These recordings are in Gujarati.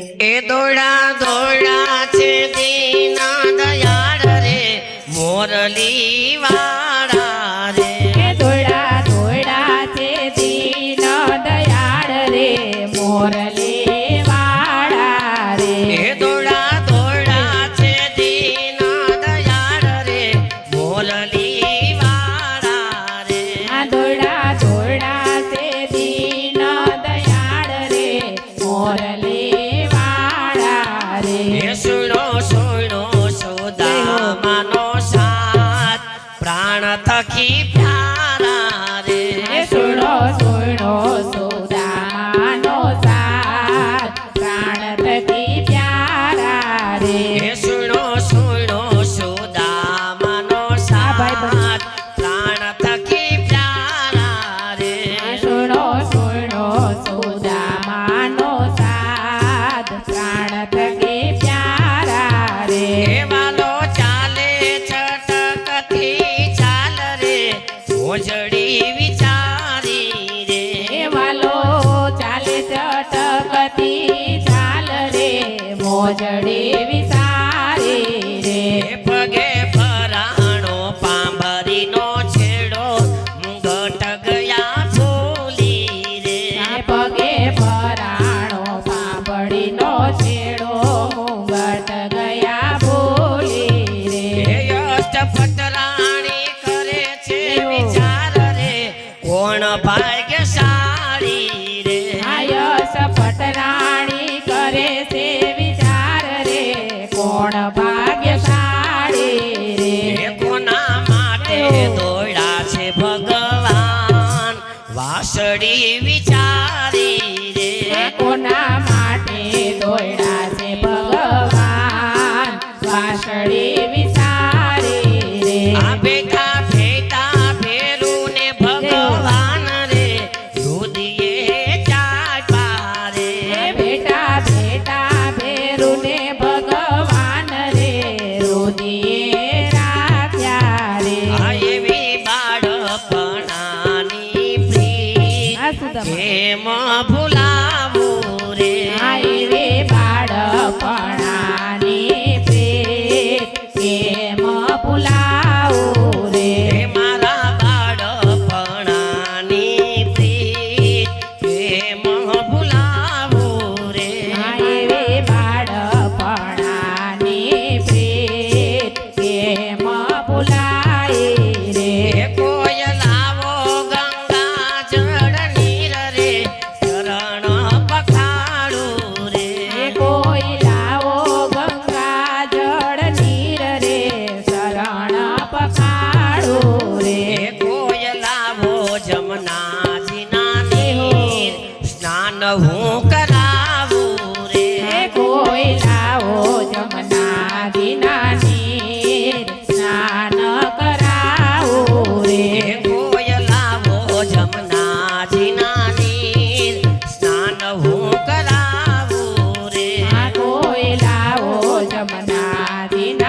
એ દોડા દોડા છે દીના દયાળ રે મોરલીવા থাকি প্যারা કોણ ભાગ્યશાળી રે? માટે દોડા છે ભગવાન? વાસડી Hemos Nadina.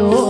อยู่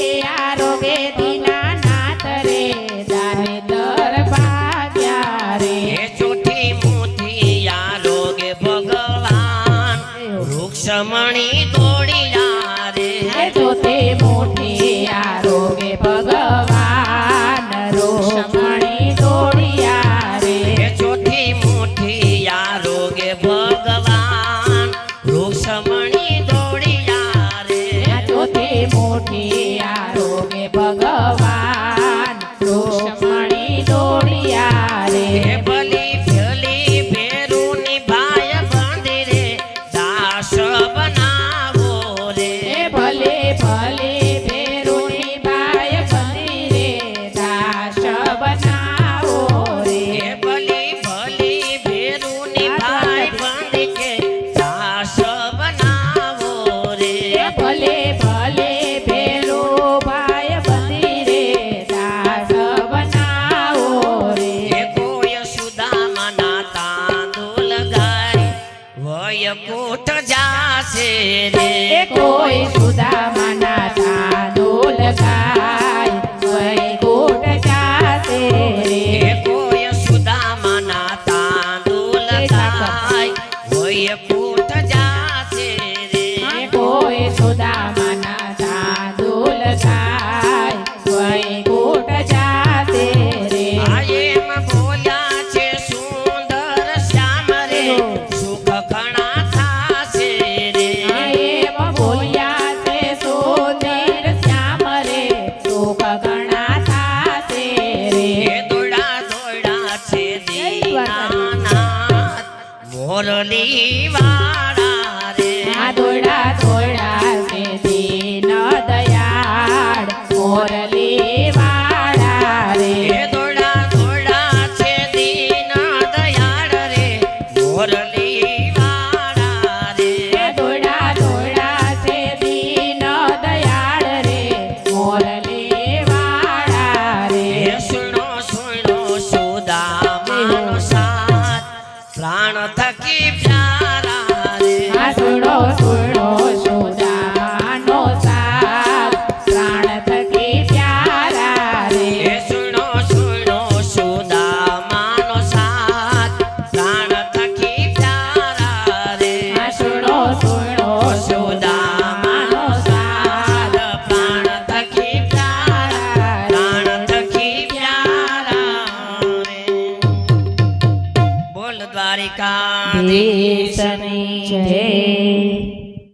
Hey, છૂટ જાશે રે કોઈ સુદામાના સાધુ લગાય. Viva. প্রাণ থাকি প্রাণ